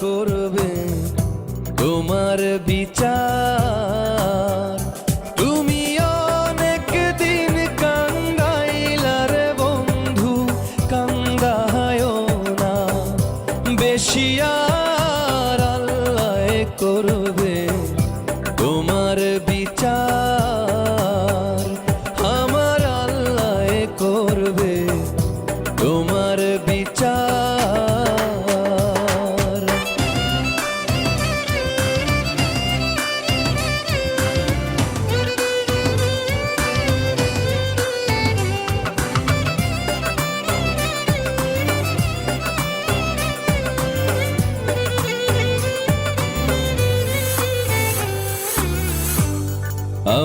করবে তোমার বিচার। তুমি অনেক দিন কান্দাইলার বন্ধু কান্দায় না। বেশি